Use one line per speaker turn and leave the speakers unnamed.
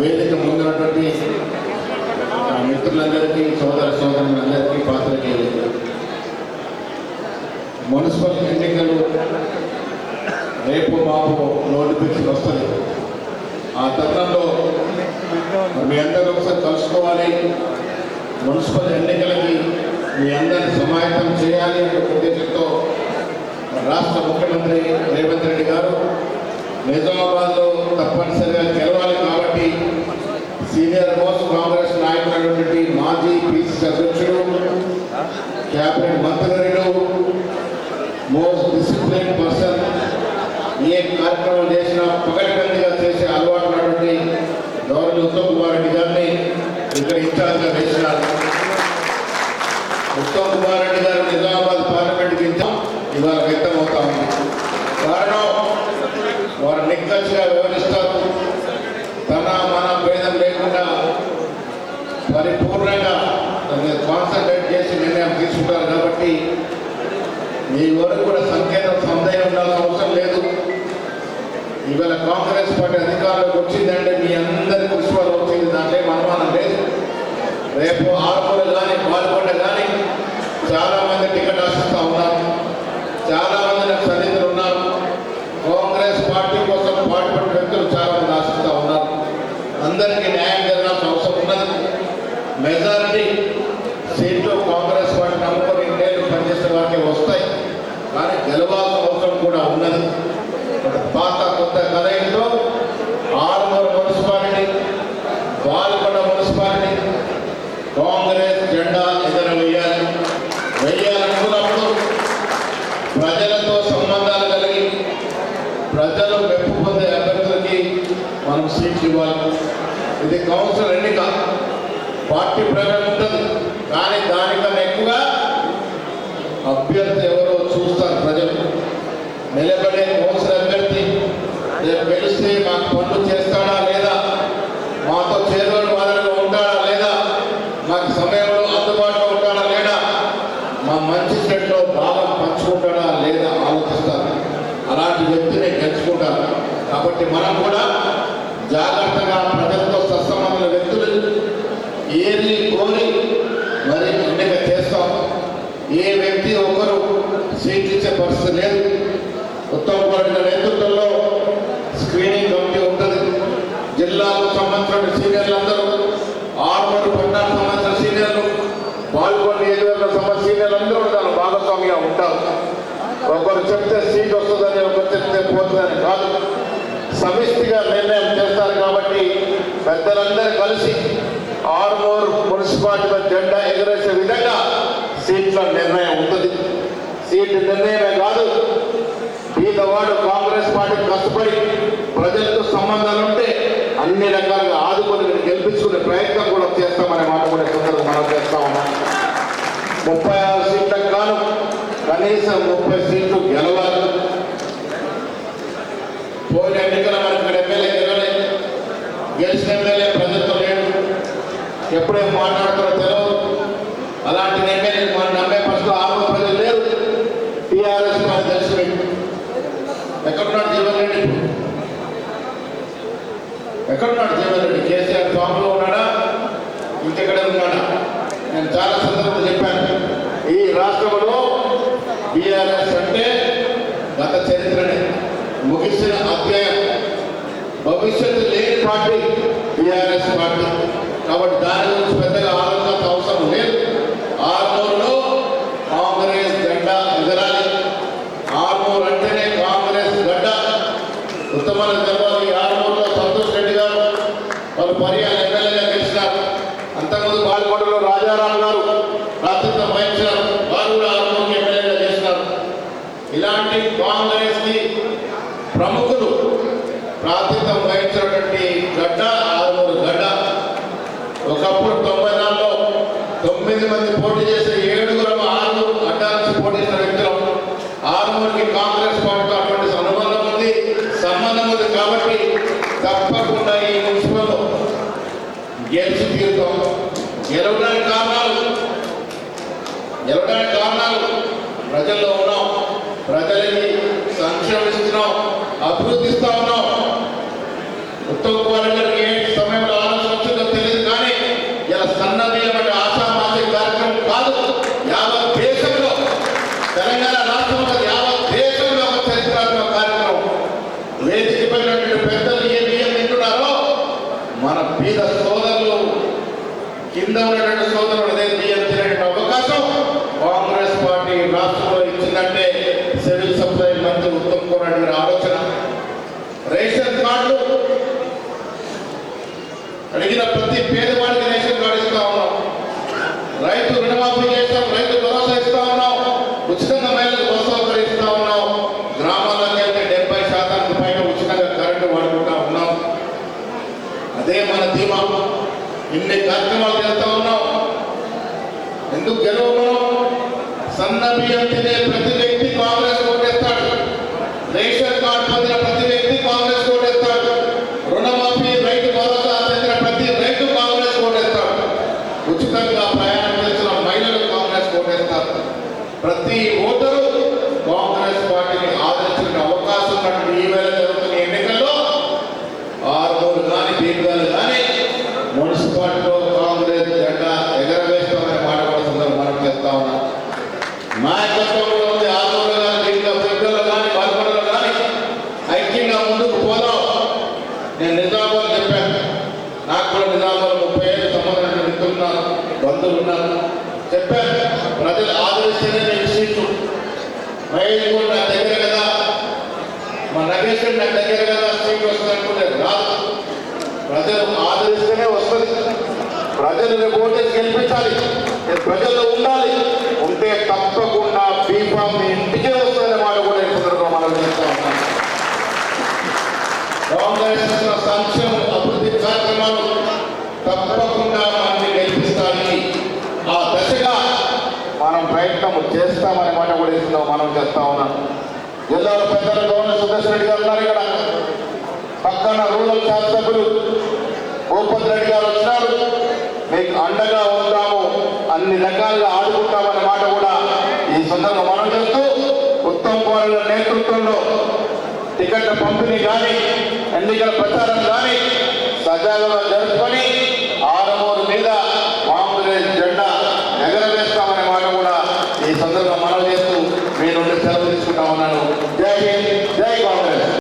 వేదిక ముందున్నటువంటి ఆ మిత్రులందరికీ సోదర సోదరులందరికీ పాత్రకి మున్సిపల్ ఎన్నికలు రేపు మాపు నోటిఫికేషన్ వస్తుంది. ఆ తరుణంలో మీ అందరూ ఒకసారి కలుసుకోవాలి. మున్సిపల్ ఎన్నికలకి మీ అందరిని సమాయత్తం చేయాలి అనే ఉద్దేశంతో రాష్ట్ర ముఖ్యమంత్రి రేవంత్ రెడ్డి గారు నిజామాబాద్లో తప్పనిసరిగా సీనియర్ మోస్ట్ కాంగ్రెస్ నాయకులైనటువంటి మాజీ పిసిసి అధ్యక్షుడు క్యాబినెట్ మంత్రులు మోస్ట్ డిసిప్లిన్ పర్సన్ ఏ కార్యక్రమం చేసినా పగటిబందిగా చేసే అలవాటు ఉన్నటువంటి గవర్నర్ ఉత్తమ్ కుమార్ రెడ్డి గారిని ఇక్కడ ఇన్ఛార్జ్గా వేసినారు ఉత్తమ్ కుమార్ రెడ్డి గారు నిజామాబాద్ పార్లమెంట్కి ఇన్ఛార్జ్ ఇవాళ వ్యక్తం అవుతా ఉంది. కారణం వారు నిక్కచ్చిగా వివరిస్తారు తన మన భేదం లేకుండా పరిపూర్ణంగా కాన్సన్ట్రేట్ చేసి నిర్ణయం తీసుకుంటారు కాబట్టి మీ వరకు కూడా సంకేతం సందేహం ఉండాల్సిన అవసరం లేదు. ఇవాళ కాంగ్రెస్ పార్టీ అధికారంలోకి వచ్చిందంటే మీ అందరి పుష్పాలు వచ్చింది. దాంట్లో అనుమానం లేదు. రేపు ఆరుమూరు కానీ పాల్గొండ కానీ చాలా మంది టికెట్ ఆశిస్తూ ఉన్నారు. చాలా మంది నాకు సన్నిధులు ఉన్నారు. కాంగ్రెస్ పార్టీ కోసం పాటుపడిన వ్యక్తులు చాలా మంది ఆశిస్తూ ఉన్నారు. అందరికీ న్యాయం మెజారిటీ సీట్లు కాంగ్రెస్ పార్టీ నమ్ముకొని ఇండియాలు పనిచేసే వారికి వస్తాయి. కానీ గెలవాల్సిన అవసరం కూడా ఉన్నది. పాత కొత్త కథ ఏంటో? ఆరుమూరు మున్సిపాలిటీ బాల్కొండ మున్సిపాలిటీ కాంగ్రెస్ జెండా ఎగరవేయాలి వేయాలనుకున్నప్పుడు ప్రజలతో సంబంధాలు కలిగి ప్రజలు మెప్పు పొందే అభ్యర్థులకి మనం సీట్లు ఇవ్వాలి. ఇది కౌన్సిల్ ఎన్నిక. పార్టీ ప్రమేయం ఉంటుంది కానీ దానికన్నా ఎక్కువగా అభ్యర్థి ఎవరో చూస్తారు ప్రజలు. నిలబడే కౌన్సిల్ అభ్యర్థి రేపు గెలిస్తే మాకు పనులు చేస్తాడా లేదా? మాతో చేరువని వాదనగా ఉంటాడా లేదా? మాకు సమయంలో అందుబాటులో ఉంటాడా లేదా? మా మంచి చెట్లో భావం పంచుకుంటాడా లేదా ఆలోచిస్తారు. అలాంటి వ్యక్తిని గెలుచుకుంటారు. కాబట్టి మనం కూడా జాగ్రత్త ఏది కోరి మరి ఎన్నిక చేస్తాం. ఏ వ్యక్తి ఒకరు సీట్లు ఇచ్చే పరిస్థితి లేదు. ఉత్తమ్ కుమార్ నేతృత్వంలో స్క్రీనింగ్ కమిటీ ఉంటుంది. జిల్లాకు సంబంధించిన సీనియర్లు అందరూ ఆరుమూరు పట్టణానికి సంబంధించిన సీనియర్లు పాల్గొని నియోజకవర్గం సంబంధించిన సీనియర్లు అందరూ దాని భాగస్వామిగా ఉంటారు. ఒకరు చెప్తే సీట్ వస్తుందని ఒకరు చెప్తే పోతుందని కాదు. సమిష్టిగా నిర్ణయం చేస్తారు కాబట్టి పెద్దలందరూ కలిసి ఆర్మూర్ మున్సిపాలిటీలో జెండా ఎగరేసే విధంగా సీట్ల నిర్ణయం ఉంటుంది. సీట్ నిర్ణయమే కాదు పేదవాడు కాంగ్రెస్ పార్టీ కష్టపడి ప్రజలతో సంబంధాలు ఉంటే అన్ని రకాలుగా ఆదుకొని గెలిపించుకునే ప్రయత్నం కూడా చేస్తామనే మాట కూడా ఈ మనం చేస్తా ఉన్నాం. ముప్పై ఆరు సీట్లకు కాను కనీసం ముప్పై సీట్లు గెలవాలి. పోయిన ఎన్నికల మనకి ఇక్కడ ఎమ్మెల్యే గెలవలేదు గెలిచిన ఎమ్మెల్యే ఎప్పుడేం మాట్లాడతారో తెలియదు అలాంటి ఎమ్మెల్యే మనం నమ్మే పరిస్థితులు ఆత్మ ప్రజలు లేరు. టీఆర్ఎస్ మనం తెలిసి వ్యక్తి. ఎక్కడున్నాడు జీవన్ రెడ్డి? ఎక్కడున్నాడు జీవన్ రెడ్డి? కేసీఆర్ ఫామ్లో ఉన్నాడా? ఇంకెక్కడ ఉన్నాడా? నేను చాలా సందర్భంలో చెప్పాను. ఈ రాష్ట్రంలో బీఆర్ఎస్ అంటే గత చరిత్రనే. ముగిసిన అధ్యాయం. భవిష్యత్తు లేని పార్టీ టీఆర్ఎస్ పార్టీ. కాబట్టి దాని గురించి పెద్దగా ఆలోచన అవసరం లేదు. ఆర్మూర్లో కాంగ్రెస్ జెండా ఎగరాలి. ఆర్మూర్ అంటేనే కాంగ్రెస్ గడ్డ. ఉత్తమాల తెలవాలి ఆర్మూర్లో సంతోష్ రెడ్డి గారు వాళ్ళు పర్యాలు ఎమ్మెల్యేగా గెలిచినారు. అంతకుముందు బాల్కొండలో రాజారాం గారు ప్రాతినిధ్యం వహించారు వారు కూడా ఆర్మూరుకి ఎమ్మెల్యేగా చేసినారు ఇలాంటి కాంగ్రెస్కి ప్రముఖులు ప్రాతిత్వం వహించినటువంటి గడ్డ తొమ్మిది మంది పోటీ చేసే ఏడుగురు ఆరు అడ్డా పోటీ చేసిన వ్యక్తులు. ఆరుమూరికి కాంగ్రెస్ పార్టీతో అటువంటి అనుబంధం ఉంది. సంబంధం ఉంది కాబట్టి తప్పకుండా ఈ మున్సిపల్ గెలిచి తీరుతాం. గెలవడానికి కారణాలు? గెలవడానికి కారణాలు? ప్రజల్లో ఉన్నాం. ప్రజలకి సంక్షేమిస్తున్నాం అభివృద్ధి ఇస్తా ఉన్నాం. ఉత్తమ్ కుమార్ గారికి ఏ సమయంలో ఆలోచించడం తెలియదు కానీ ఇలా సన్నదీయమైన కింద ఉన్నటువంటి సోదరులు అదే అవకాశం కాంగ్రెస్ పార్టీ రాష్ట్రంలో ఇచ్చిందంటే సివిల్ సప్లై మంత్రి ఉత్తమ్ కుమార్ ఆలోచన. రేషన్ కార్డు అడిగిన ప్రతి పేదవాడికి రేషన్ కార్డు ఇస్తా ఉన్నాం. రైతు రుణమాఫీ ఇన్ని కార్యక్రమాలు చేస్తా ఉన్నాం. ఎందుకు గెలవమనం? సన్న బియ్యం తినే ప్రతి వ్యక్తి కాంగ్రెస్ ఓటేస్తాడు రేషన్ కార్డు పొందిన ప్రతి వ్యక్తి కాంగ్రెస్ ఓటేస్తాడు రుణమాఫీ రైతు భరోసా చెందిన ప్రతి రైతు కాంగ్రెస్ ఓటేస్తాడు ఉచితంగా ప్రయాణం చేసిన మహిళలు కాంగ్రెస్ ఓటేస్తారు ప్రతి ఓటరు కాంగ్రెస్ పార్టీని ఆదరించిన అవకాశం ఉన్నటువంటి ఈ వేళ జరుగుతున్న ఎన్నికల్లో ఆరుమూరు కానీ దీర్ఘాలు కానీ మున్సిపాలిటీలో కాంగ్రెస్ జెండా ఎగరవేస్తామనే మాట కూడా సందర్భం మనం చేస్తా ఉన్నాం నాయకత్వంలో ఉంది ఆరుమూరు కానీ దీర్ఘ దీర్ఘాలు కానీ బాల్కొండలు కానీ ఐక్యంగా ముందుకు పోదాం నేను నిజామాబాద్ చెప్పాను నాకు నిజామాబాద్ ముప్పై ఏళ్ళు సంబంధించిన మిత్రులున్నారు బంధువులు ఉన్నారు చెప్పాను ప్రజలు ఆదరిస్తేనే నేను సీట్లు మహేష్ కూడా నా దగ్గర కదా. మా నగేష్ నా దగ్గర కదా సీట్ వస్తుంది అనుకుంటే రాదు. ప్రజలు ఆదరిస్తేనే వస్తుంది. ప్రజలు రేపు ఓటేసి గెలిపించాలి. ప్రజల్లో ఉండాలి. ఉంటే తప్పకుండా బీఫామ్ మీ ఇంటికే వస్తుందనే మాట కూడా ఈ సందర్భంగా మనం చేస్తా ఉన్నాం. కాంగ్రెస్ సంక్షేమ తప్పకుండా మనల్ని గెలిపిస్తానికి ఆ దశగా మనం ప్రయత్నం చేస్తామని మాట కూడా ఇస్తున్నాం. మనం చేస్తా ఉన్నాం. జిల్లాల పెద్దలు గవర్నర్ సుదర్శన్ రెడ్డి గారు ఉన్నారు ఇక్కడ. పక్కన రూరల్ శాసకులు భూపతి రెడ్డి గారు వచ్చినారు. మీకు అండగా ఉంటాము అన్ని రకాలుగా ఆడుకుంటామనే మాట కూడా ఈ సందర్భంగా మనం చేస్తూ ఉత్తమ్ కుమార్ నేతృత్వంలో టికెట్ల పంపిణీ కానీ ఎన్నికల ప్రచారం కానీ సజావుగా జరుపుకొని నీళ్ళ మామూలు జెండా ఎగరవేస్తామని మాట